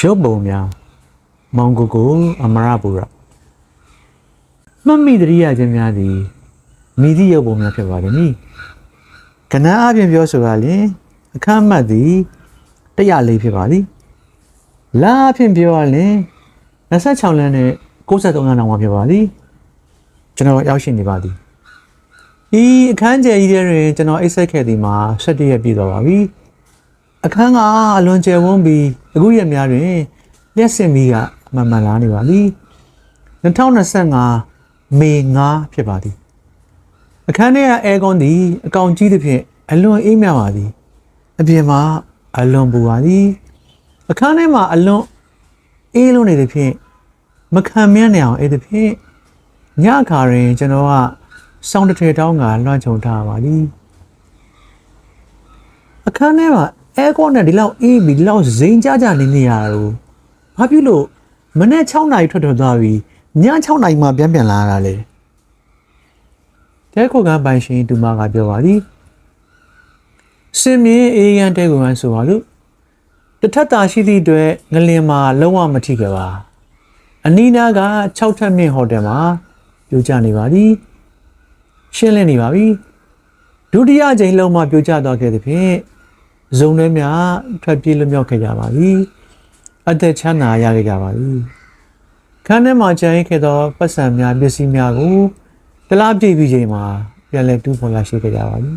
ရုပ်ပုံများမောင်ကိုကိုအမရပူရမှတ်မိတရိယာခြင်းများသည်မိသည့်ရုပ်ပုံများဖြစ်ပါလိမ့်မည်ကဏ္ဍအပြင်ပြောဆိုရလျင်အခမ်းမှတ်သည်104ဖြစ်ပါသည်လာအပြင်ပြောရလျင်26လမ်းနဲ့63လမ်းတောင်မှဖြစ်ပါသည်ကျွန်တော်ရောက်ရှိနေပါသည်ဤအခန်းကျယ်ကြီးထဲတွင်ကျွန်တော်အိတ်ဆက်ခဲ့သည်မှာ17ရက်ပြည့်သွားပါပြီ အခန်းကအလွန်ကျယ်ဝန်းပြီးအခုရက်များတွင်လျှက်စင်မီကအမှန်မှန်လာနေပါသည်2025မေ9ဖြစ်ပါသည်အခန်းထဲကအဲကွန်သည်အကောင်ကြီးသဖြင့်အလွန်အေးမြပါသည်အပြင်မှာအလွန်ပူပါသည်အခန်းထဲမှာအလွန်အေးလုံးနေသဖြင့်မခံမရနိုင်အောင်အေးသဖြင့်ညအခါတွင်ကျွန်တော်ကစောင်းတစ်ထည်တောင်းကလွှမ်းခြုံထားပါသည်အခန်းထဲမှာ အဲကွန်နဲ့ဒီလောက်အေးပြီးဒီလောက်ဇိမ်ကြကြနေနေရတော့ဘာဖြစ်လို့မနေ့6နာရီထွက်ထွက်သွားပြီးည6နာရီမှပြန်ပြန်လာရတာလဲတဲခိုကပိုင်ရှင်တူမကပြောပါသည်စင်မြင့်အေးရန်တဲခိုကဆိုပါလို့တထက်တာရှိသည့်အတွက်ငလင်မှာလုံးဝမထိခဲ့ပါအနီးနားက6ထပ်မြင့်ဟိုတယ်မှာပြိုကျနေပါသည်ရှင်းလင်းနေပါပြီဒုတိယကြိမ်လုံးမှပြိုကျသွားခဲ့သဖြင့် ဇုံထဲများထွက်ပြေးလွတ်မြောက်ခဲ့ကြပါသည်အသက်ချမ်းသာရခဲ့ကြပါသည်ခန်းထဲမှာကျန်ရစ်ခဲ့သောပတ်စံများပစ္စည်းများကိုတလားပြည့်ပြီးချိန်မှာပြန်လဲတူးဖော်ရရှိခဲ့ကြပါပြီ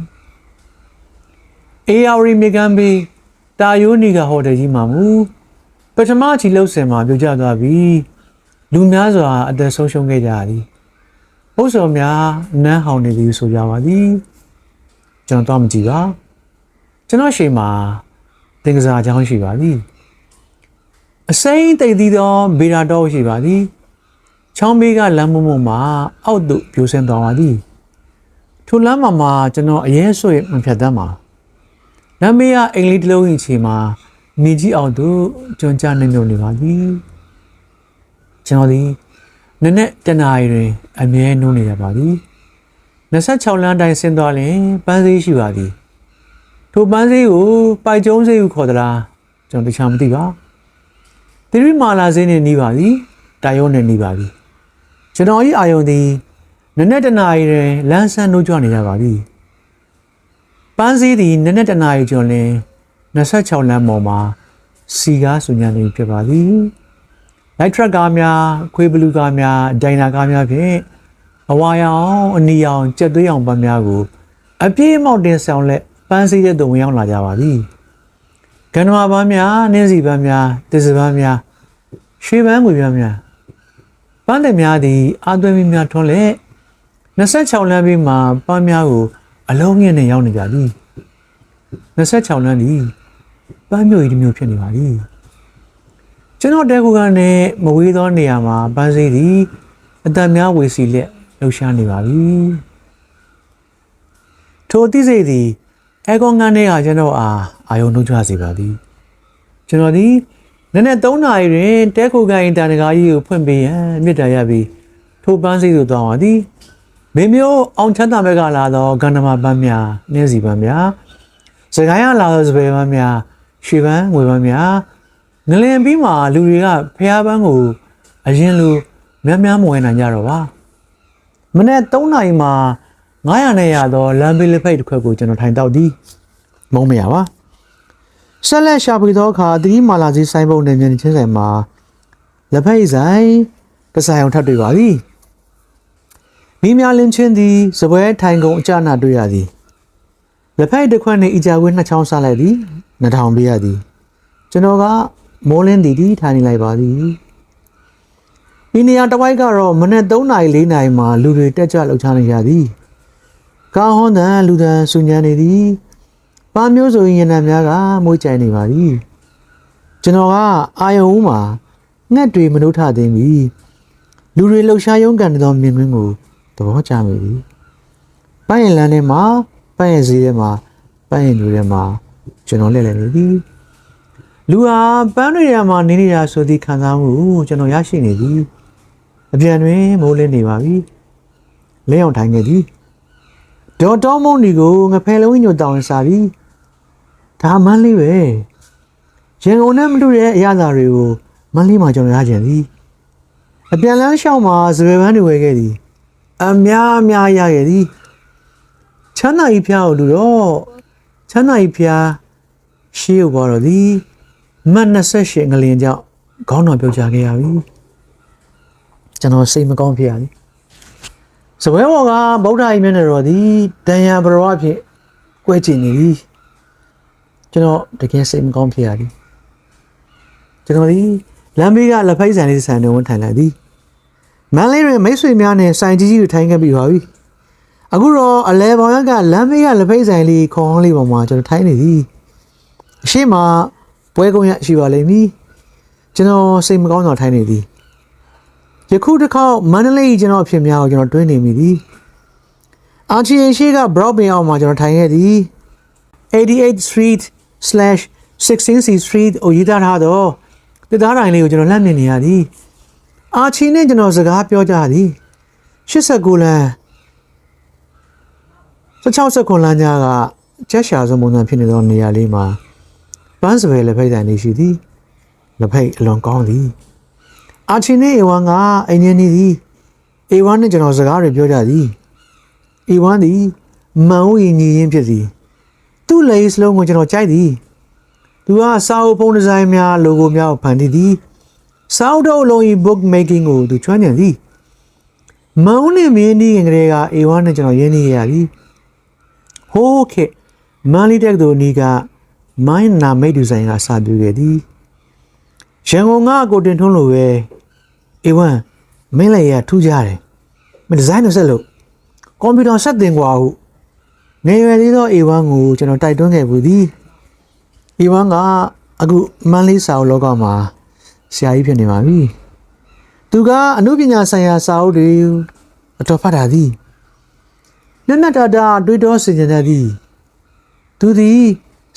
။ AR မြေကန်ဘီတာယိုနီကဟိုတယ်ကြီးမှာမူပထမချီလှုပ်စင်မှာပြိုကျသွားပြီးလူများစွာအသက်ဆုံးရှုံးခဲ့ကြသည်။ဘုဆော်များနန်းဟောင်နေသည်ဆိုကြပါသည်။ကျွန်တော်တော့မကြည့်ပါ။ ကျွန်တော်ရှိမှာတင်ကစားအကြောင်းရှိပါသည်။အစိမ့်တိတ်သီးသောဗေဒာတော့ရှိပါသည်။ချောင်းဘေးကလမ်းမမမှာအောက်သို့ပြိုဆင်းသွားပါသည်ထိုလမ်းမှာမှာကျွန်တော်အရင်ဆွေမဖြတ်တမ်းပါလမ်းဘေးကအင်္ဂလိပ်တစ်လုံးကြီးချီမှာမြေကြီးအောက်သို့ကျွန်းချနေမြုံနေပါသည်ကျွန်တော်ဒီနည်းနည်းတနာရီတွင် အမြဲနှိုးနေရပါသည်26လမ်းတိုင်းဆင်းသွားရင်ပန်းစည်းရှိပါသည် ထိုပန်းစည်းကိုပိုက်ကျုံးစည်းဟုခေါ်သလားကျွန်တော်တခြားမသိပါသီရိမာလာစင်းနေနီးပါသည်တာယုံနေနီးပါသည်ကျွန်တော်ဤအာယုံသည်နက်နက်တနာရီတွင်လမ်းဆန်းနှိုးကြွနေကြပါသည်ပန်းစည်းသည်နက်နက်တနာရီကျော်လင်26လမ်းပေါ်မှာစီကားဆူညံနေဖြစ်ပါသည်လိုက်ထရက်ကားများခွေးဘလူးကားများဒိုင်နာကားများဖြင့်အဝါရောင်အနီရောင်ကြက်သွေးရောင်ပန်းများကိုအပြည့်အမောက်တင်ဆောင်လက်ပ န်းစည်းတဲ့သူဝင်ရောက်လာကြပါသည်ကန္နမာပန်းများနင်းစီပန်းများတစ္ဆပန်းများရွှေပန်းငွေပန်းများပန်းတယ်များသည်အာသွဲမီများထွန်းလက်26လမ်းဘေးမှာပန်းများကို အလုံးငင်းနဲ့ရောက်နေကြသည်26လမ်းသည်ပန်းမျိုးကြီးတစ်မျိုးဖြစ်နေပါသည်ကျွန်တော်တဲကူကနေမဝေးသောနေရာမှာပန်းစည်းသည်အတန်များဝေစီလက်လှူရှားနေပါပြီထိုအသိစိတ်သည် အဲကွန်ကန်ထဲကကျွန်တော်အားအာယုံနှုတ်ချစေပါသည်ကျွန်တော်သည်နည်းနည်း3နာရီတွင်တဲခိုကိုင်းတန်တကာကြီးကိုဖွင့်ပေးရန်မြစ်တာရပြီးထိုပန်းစိတ်သို့သွားပါသည်မေမျိုးအောင်ချမ်းသာဘက်ကလာသောကန္နမပန်းများနှင်းစီပန်းများစကိုင်းရလာသောစပယ်ပန်းများရွှေပန်းငွေပန်းများငလင်ပြီးမှလူတွေကဖျားပန်းကိုအရင်လိုများများမဝယ်နိုင်ကြတော့ပါမနေ့3နာရီမှာ 900နဲ့ရသောလမ်းဘေးလက်ဖိတ်တစ်ခွက်ကိုကျွန်တော်ထိုင်တောက်သည်မုံမရပါဆက်လက်ရှာဖွေသောအခါသတိမာလာစီဆိုင်ပုံနဲ့မြင်ချင်းဆိုင်မှာလက်ဖက်ရည်ဆိုင်ကစားအောင်ထပ်တွေ့ပါသည်မိများလင်းချင်းသည်စပွဲထိုင်ကုန်အကြနာတွေ့ရသည်လက်ဖက်ရည်တစ်ခွက်နှင့်အကြဝင်းနှစ်ချောင်းစားလိုက်သည်နှစ်ထောင်ပေးရသည်ကျွန်တော်ကမိုးလင်းတီတီထိုင်နေလိုက်ပါသည်ဒီနေရာတစ်ဝိုက်ကတော့မနေ့3နာရီ4နာရီမှာလူတွေတက်ကြွလှုပ်ရှားနေကြသည် ကာဟွန်တန်လူတန်ဆူညံနေသည်။ပါမျိုးဆိုရင်ရနံများကမွေးကြိုင်နေပါပြီ။ကျွန်တော်ကအာယုံဦးမှာငှက်တွေမနှုတ်ထသိမ်းပြီ။လူတွေလှုပ်ရှားရုံးကန်နေသောမြင်ကွင်းကိုသဘောကျမိပြီ။ပန်းရင်လန်းထဲမှာပန်းရင်ဈေးထဲမှာပန်းရင်တွေထဲမှာကျွန်တော်လှည့်လည်နေသည်။လူဟာပန်းတွေထဲမှာနေနေတာဆိုသည့်ခံစားမှုကိုကျွန်တော်ရရှိနေသည်။အပြန်တွင်မိုးလင်းနေပါပြီ။လဲအောင်ထိုင်ခဲ့သည်။ ဒေါ်တော်မုန်ဒီကိုငဖယ်လုံးညိုတောင်းစားပြီးဒါမန်းလေးပဲရန်ကုန်နဲ့မတူတဲ့အရာသာတွေကိုမန္တလေးမှာကျွန်တော်ရကြသည်အပြန်လန်းရှောင်းမှာစပယ်ပန်းတွေဝယ်ခဲ့သည်အများအများရခဲ့သည်ချမ်းသာကြီးဖျားကိုလူတော့ချမ်းသာကြီးဖျားရှေးရောက်တော့သည်မတ်28ငလင်ကြောင့်ခေါင်းတော်ပြုတ်ချခဲ့ရပြီကျွန်တော်စိတ်မကောင်းဖြစ်ရသည် စပွဲပေါ်ကဗုဒ္ဓ၏မျက်နှာတော်သည်တန်ရန်ဘရဝဖြင့်ကွဲကျင်နေသည်ကျွန်တော်တကယ်စိတ်မကောင်းဖြစ်ရသည်ကျွန်တော်ဒီလမ်းဘေးကလက်ဖိုက်ဆိုင်လေးဆိုင်တွင်ဝန်ထိုင်လိုက်သည်မန်လေးတွင်မိတ်ဆွေများနဲ့ဆိုင်ကြီးကြီးကိုထိုင်ခဲ့ပြီးပါပြီအခုတော့အလဲပေါင်ရက်ကလမ်းဘေးကလက်ဖိုက်ဆိုင်လေးခေါင်းလေးပေါ်မှာကျွန်တော်ထိုင်နေသည်အရှိမပွဲကုန်းရရှိပါလိမ့်မည်ကျွန်တော်စိတ်မကောင်းတော့ထိုင်နေသည် ယခုတစ်ခေါက်မန္တလေးကျွန်တော်အဖြစ်များကိုကျွန်တော်တွင်းနေမိသည်အာချီရှိကဘရော့ပင်အောင်မှာကျွန်တော်ထိုင်ခဲ့သည်88 Street slash 16C Street ကိုရေးသားထားတော့တစ်သားတိုင်းလေးကိုကျွန်တော်လှမ်းမြင်နေရသည်အာချီနဲ့ကျွန်တော်စကားပြောကြသည်89လမ်း16စက္ကွန်လမ်းကြားကချက်ရှာစုံပုံစံဖြစ်နေသောနေရာလေးမှာပန်းစပယ်လက်ဖိတ်တိုင်လေးရှိသည်လက်ဖိတ်အလွန်ကောင်းသည် အာချီနဲ့အေဝမ်ကအိမ်နေနေသည်အေဝမ်နဲ့ကျွန်တော်စကားတွေပြောကြသည်အေဝမ်သည်မန်ဦးညီရင်းဖြစ်သည်သူ့လေစလုံးကိုကျွန်တော်ကြိုက်သည်သူကစာအုပ်ပုံဒီဇိုင်းများ logo များကိုဖန်တီးသည်စာအုပ်တော့အလုံးကြီး book making ကိုသူကျွမ်းကျင်သည်မုံနဲ့မင်းဒီငကလေးက A1 နဲ့ကျွန်တော်ရင်းနှီးရသည်ဟိုးခေတ်မန်လီတက်တို့နီးကမိုင်းနာမိတ်ဒီဇိုင်းကစာပြုခဲ့သည်ရန်ကုန်ကကိုတင်ထွန်းလိုပဲ A1 မင်းလည်းရထူးကြတယ်မဒီဇိုင်းတော့ဆက်လို့ကွန်ပျူတာဆက်တင်กว่าဟု ငယ်ရွယ်လေးသော A1 ကိုကျွန်တော်တိုက်တွန်းခဲ့ဘူးသည် A1 ကအခုမန်လေးစာအုပ်လောကမှာဆရာကြီးဖြစ်နေပါပြီသူကအမှုပညာဆိုင်ရာစာအုပ်တွေအတော်ဖတ်တာသည်နက်နက်တာတာတွေးတောဆင်ခြင်တတ်သည်သူသည်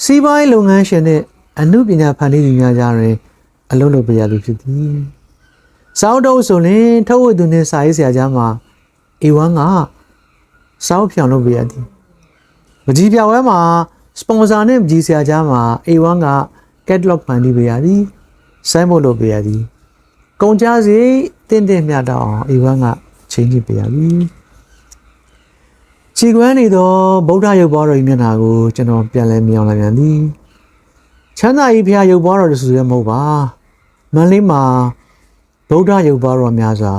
စီးပွားရေးလုပ်ငန်းရှင်နဲ့အမှုပညာဖန်တီးသူများကြားတွင်အလုပ်လုပ်ပေးရသူဖြစ်သည် စာအုပ်တော့ဆိုရင်ထုတ်ဝေသူနှင့်စာရေးဆရာကြားမှာ A1 ကစာအုပ်ဖြောင်လုပ်ပေးရသည်မကြီးပြဝဲမှာစပွန်ဆာနဲ့မကြီးဆရာကြားမှာ A1 က catalog ဖန်တီးပေးရသည်ဆိုင်းဘုတ်လုပ်ပေးရသည်ကုန်ကြစီတင့်တင့်မြတ်တော့အောင် A1 ကချင်းကြည့်ပေးရသည်ခြေကွမ်းနေသောဗုဒ္ဓရုပ်ပွားတော်၏မျက်နှာကိုကျွန်တော်ပြန်လဲမြောင်လိုက်ပြန်သည်ချမ်းသာကြီးဖျားရုပ်ပွားတော်တဆူရဲမဟုတ်ပါမန်လေးမှာ ဗုဒ္ဓရုပ်ပွားတော်များစွာ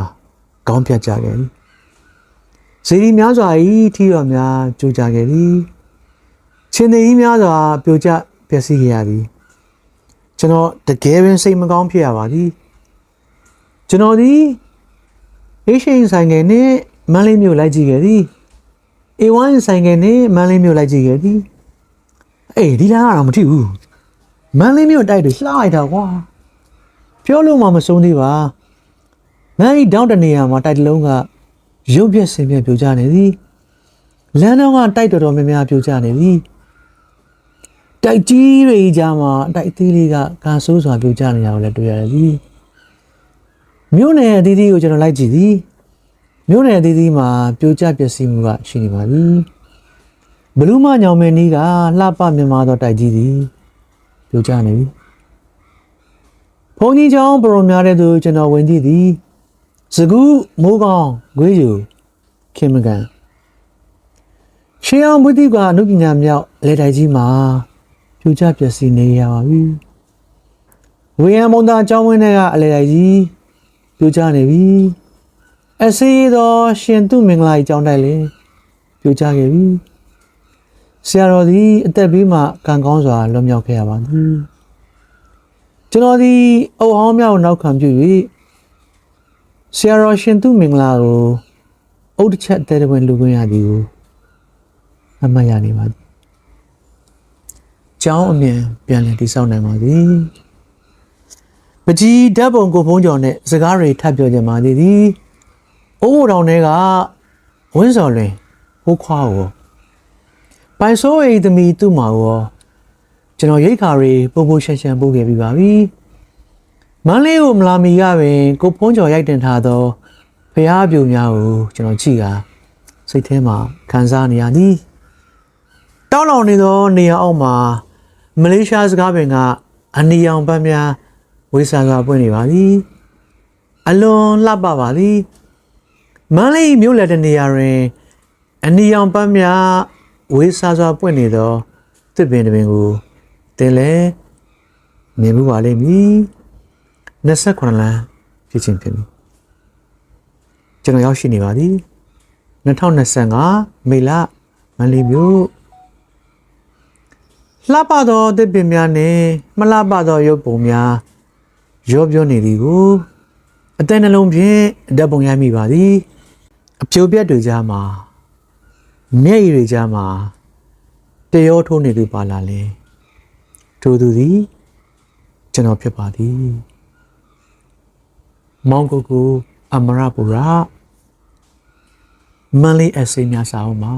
ခေါင်းပြတ်ကြခဲ့သည်ဇီဒီများစွာဤထီတော်များကြိုးကြခဲ့သည်ချင်းသေးကြီးများစွာပြိုကျပျက်စီးခဲ့ရသည်ကျွန်တော်တကယ်ပင်စိတ်မကောင်းဖြစ်ရပါသည်ကျွန်တော်သည်အေးရှိန်ဆိုင်ငယ်နှင့်မန်းလေးမြို့လိုက်ကြည့်ခဲ့သည်အေဝိုင်းဆိုင်ငယ်နှင့်မန်းလေးမြို့လိုက်ကြည့်ခဲ့သည်အေးဒီလားကတော့မထီဘူးမန်းလေးမြို့တိုက်တွေလှလိုက်တာကွာပြောလို့မှမဆုံးသေးပါ မန်းကြီးတောင်းတနေရာမှာတိုက်တလုံးကရုပ်ပြက်ဆင်ပြက်ပြိုကျနေသည်လမ်းတော့ကတိုက်တော်တော်များများပြိုကျနေသည်တိုက်ကြီးတွေကြားမှာတိုက်အသေးလေးကကာဆိုးစွာပြိုကျနေတာကိုလည်းတွေ့ရတယ်သည်မြို့နယ်အသီးသီးကိုကျွန်တော်လိုက်ကြည့်သည်မြို့နယ်အသီးသီးမှာပြိုကျပျက်စီးမှုကရှိနေပါသည်ဘလူးမညောင်မင်းကြီးကလှပမြင်မာသောတိုက်ကြီးသည်ပြိုကျနေပြီဘုံကြီးချောင်းပရုံများတဲ့သူကျွန်တော်ဝင်ကြည့်သည် စကူးမိုးကောင်းဂွေးယူခင်မကန်ရှေးအောင်ဘုဒ္ဓကအနုပညာမြောက်လေတိုင်ကြီးမှာပြူကျပျက်စီးနေရပါပြီဝေယံမုံသားအကြောင်းဝင်းတွေကအလေတိုင်ကြီးပြူကျနေပြီအစေးသောရှင်သူမင်္ဂလာကြီးကြောင်းတိုက်လေပြူကျခဲ့ပြီဆရာတော်သည်အသက်ဘေးမှကံကောင်းစွာလွတ်မြောက်ခဲ့ရပါသည်ကျွန်တော်သည်အုပ်ဟောင်းမြောက်နောက်ခံပြု၍ ဆရာတော်ရှင်သူမင်္ဂလာကိုအုတ်တစ်ချက်တဲတဲ့ဝင်လူခွင့်ရသည်ကိုအမှတ်ရနေပါသည်။ကျောင်းအမြင်ပြန်လည်တည်ဆောက်နိုင်ပါသည်။ပကြီးဓာတ်ပုံကိုဖုံးကြော်နဲ့စကားတွေထပ်ပြောကြပါသည်သည်။အိုးတော်တွေကဝင်းစော်လွင်ဟိုးခွားကိုပိုင်ဆိုးအိသမီသူ့မှာကိုကျွန်တော်ရိတ်ခါတွေပုံပုံရှန်ရှန်ပို့ခဲ့ပြီးပါပြီ။ မန်းလေးကိုမလာမီရပင်ကိုဖုံးကျော်ရိုက်တင်ထားသောဖျားပြူများကိုကျွန်တော်ကြည့်ကစိတ်ထဲမှာခံစားနေရသည်တောင်းလောင်နေသောနေရာအောက်မှာမလေးရှားစကားပင်ကအနီရောင်ဘက်များဝေစာစွာပွင့်နေပါသည်အလွန်လှပပါသည်မန္တလေးမြို့လယ်တနေရာတွင်အနီရောင်ဘက်များဝေစာစွာပွင့်နေသောသစ်ပင်တစ်ပင်ကိုတင်လဲမြင်မှုပါလိမ့်မည် 28လမ်းဖြစ်ချင်းဖြစ်မည်ကျွန်တော်ရောက်ရှိနေပါသည်2025မေလမန္တလေးမြို့လှပသောသစ်ပင်များနှင့်မလှပသောရုပ်ပုံများရောပြောနေသည်ကိုအတန်နှလုံးဖြင့်ဓာတ်ပုံရိုက်မိပါသည်အဖြိုပြက်တွေကြားမှာမျက်ရည်တွေကြားမှာတရောထိုးနေသူပါလာလဲထိုသူသည်ကျွန်တော်ဖြစ်ပါသည် မောင်ကိုကိုအမရပူရာမန်လေးအစိမ်းများစာအုပ်မှာ